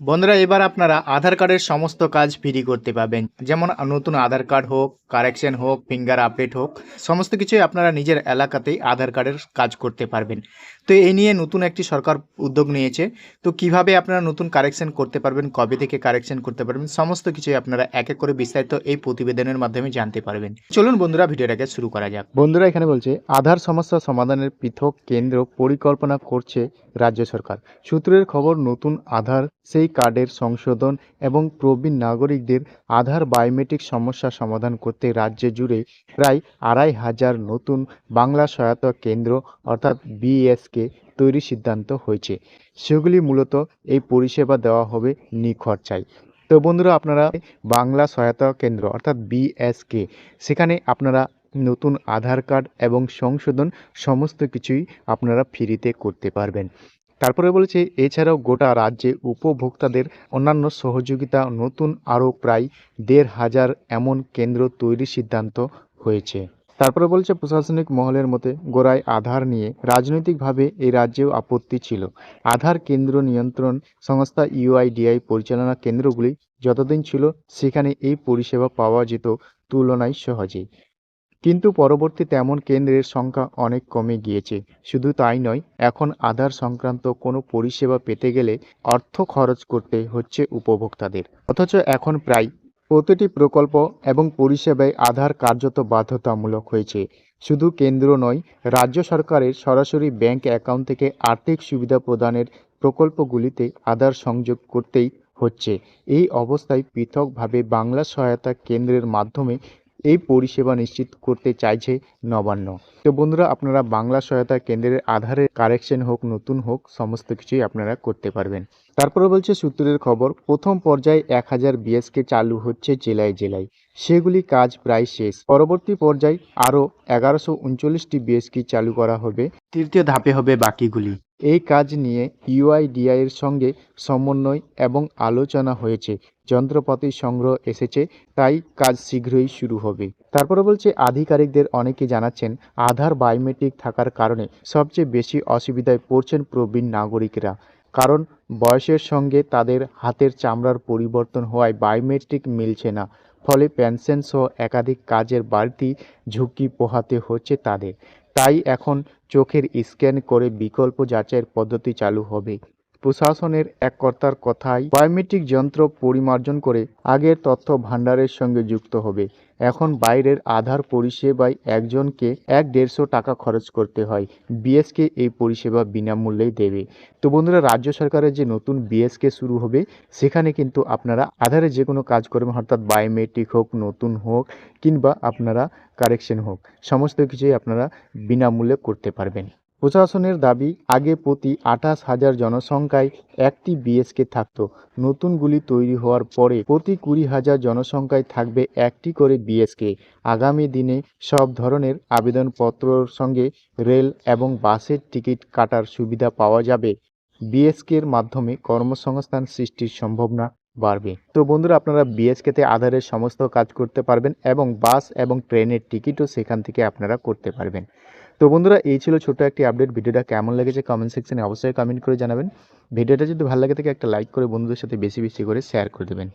বন্ধুরা, এবার আপনারা আধার কার্ডের সমস্ত কাজ ফ্রি করতে পারবেন। যেমন নতুন আধার কার্ড হোক কারেকশন হোক ফিঙ্গার আপডেট হোক, সমস্ত কিছুই আপনারা নিজের এলাকাতেই আধার কার্ডের কাজ করতে পারবেন। তো এই নিয়ে নতুন একটি সরকার উদ্যোগ নিয়েছে। তো কীভাবে আপনারা নতুন কারেকশন করতে পারবেন, কবে থেকে কারেকশন করতে পারবেন, সমস্ত কিছুই আপনারা এক এক করে বিস্তারিত এই প্রতিবেদনের মাধ্যমে জানতে পারবেন। চলুন বন্ধুরা ভিডিওটাকে শুরু করা যাক। বন্ধুরা, এখানে বলছে, আধার সমস্যা সমাধানের পৃথক কেন্দ্র পরিকল্পনা করছে রাজ্য সরকার। সূত্রের খবর, নতুন আধার সেই কার্ডের সংশোধন এবং প্রবীণ নাগরিকদের আধার বায়োমেট্রিক সমস্যা সমাধান করতে রাজ্য জুড়ে প্রায় আড়াই হাজার নতুন বাংলা সহায়তা কেন্দ্র অর্থাৎ বিএসকে তৈরির সিদ্ধান্ত হয়েছে। সেগুলি মূলত এই পরিষেবা দেওয়া হবে নিখরচায়। তো বন্ধুরা, আপনারা বাংলা সহায়তা কেন্দ্র অর্থাৎ বিএসকে, সেখানে আপনারা নতুন আধার কার্ড এবং সংশোধন সমস্ত কিছুই আপনারা ফ্রিতে করতে পারবেন। তারপরে বলেছে, এছাড়াও গোটা রাজ্যে উপভোক্তাদের অন্যান্য সহযোগিতা নতুন আরও প্রায় দেড় হাজার এমন কেন্দ্র তৈরির সিদ্ধান্ত হয়েছে। তারপরে বলছে, প্রশাসনিক মহলের মতে গোড়ায় আধার নিয়ে রাজনৈতিকভাবে এই রাজ্যেও আপত্তি ছিল। আধার কেন্দ্র নিয়ন্ত্রণ সংস্থা ইউআইডিআই পরিচালনা কেন্দ্রগুলি যতদিন ছিল, সেখানে এই পরিষেবা পাওয়া যেত তুলনায় সহজেই। কিন্তু পরবর্তী তেমন কেন্দ্রের সংখ্যা অনেক কমে গিয়েছে। শুধু তাই নয়, এখন আধার সংক্রান্ত কোনো পরিষেবা পেতে গেলে অর্থ খরচ করতে হচ্ছে উপভোক্তাদের। অথচ এখন প্রায় প্রতিটি প্রকল্প এবং পরিষেবায় আধার কার্যত বাধ্যতামূলক হয়েছে। শুধু কেন্দ্র নয়, রাজ্য সরকারের সরাসরি ব্যাংক অ্যাকাউন্ট থেকে আর্থিক সুবিধা প্রদানের প্রকল্পগুলিতে আধার সংযোগ করতেই হচ্ছে। এই অবস্থায় পৃথকভাবে বাংলা সহায়তা কেন্দ্রের মাধ্যমে এই পরিষেবা নিশ্চিত করতে চাইছে নবান্ন। তো বন্ধুরা, আপনারা বাংলা সহায়তা কেন্দ্রের আধারের কারেকশন হোক, নতুন হোক, সমস্ত কিছুই আপনারা করতে পারবেন। তারপরে বলছে সূত্রের খবর, প্রথম পর্যায়ে এক হাজার বিএসকে চালু হচ্ছে জেলায় জেলায়। সেগুলি কাজ প্রায় শেষ। পরবর্তী পর্যায়ে আরও এগারোশো উনচল্লিশটি বিএসকে চালু করা হবে। তৃতীয় ধাপে হবে বাকিগুলি। এই কাজ নিয়ে ইউআইডিআই এর সঙ্গে সমন্বয় এবং আলোচনা হয়েছে। যন্ত্রপাতি সংগ্রহ এসেছে, তাই কাজ শীঘ্রই শুরু হবে। তারপরে বলছে, আধিকারিকদের অনেকে জানাচ্ছেন, আধার বায়োমেট্রিক থাকার কারণে সবচেয়ে বেশি অসুবিধায় পড়ছেন প্রবীণ নাগরিকরা। কারণ বয়সের সঙ্গে তাদের হাতের চামড়ার পরিবর্তন হওয়ায় বায়োমেট্রিক মিলছে না। ফলে পেনশন সহ একাধিক কাজের বাড়তি ঝুঁকি পোহাতে হচ্ছে তাদের। তাই এখন চোখের স্ক্যান করে বিকল্প যাচাইয়ের পদ্ধতি চালু হবে। প্রশাসনের এক কর্তার কথায় বায়োমেট্রিক যন্ত্র পরিমার্জন করে আগের তথ্য ভাণ্ডারের সঙ্গে যুক্ত হবে। এখন বাইরের আধার পরিষেবায় একজনকে এক দেড়শো টাকা খরচ করতে হয়। বিএসকে এই পরিষেবা বিনামূল্যেই দেবে। তো বন্ধুরা, রাজ্য সরকারের যে নতুন বিএসকে শুরু হবে, সেখানে কিন্তু আপনারা আধারে যে কোনো কাজ করবেন, অর্থাৎ বায়োমেট্রিক হোক, নতুন হোক, কিংবা আপনারা কারেকশন হোক, সমস্ত কিছুই আপনারা বিনামূল্যে করতে পারবেন। প্রশাসনের দাবি, আগে প্রতি আঠাশ হাজার জনসংখ্যায় একটি বিএসকে থাকত। নতুনগুলি তৈরি হওয়ার পরে প্রতি কুড়ি হাজার জনসংখ্যায় থাকবে একটি করে বিএসকে। আগামী দিনে সব ধরনের আবেদনপত্রর সঙ্গে রেল এবং বাসের টিকিট কাটার সুবিধা পাওয়া যাবে। বিএসকের মাধ্যমে কর্মসংস্থান সৃষ্টির সম্ভাবনা বাড়বে। তো বন্ধুরা, আপনারা বিএসকেতে আধারের সমস্ত কাজ করতে পারবেন এবং বাস এবং ট্রেনের টিকিটও সেখান থেকে আপনারা করতে পারবেন। তো বন্ধুরা, এই ছিল ছোট একটি আপডেট ভিডিওটা কেমন লেগেছে কমেন্ট সেকশনে অবশ্যই কমেন্ট করে জানাবেন। ভিডিওটা যদি ভালো লাগে থাকে, একটা লাইক করে বন্ধুদের সাথে বেশি বেশি করে শেয়ার করে দেবেন।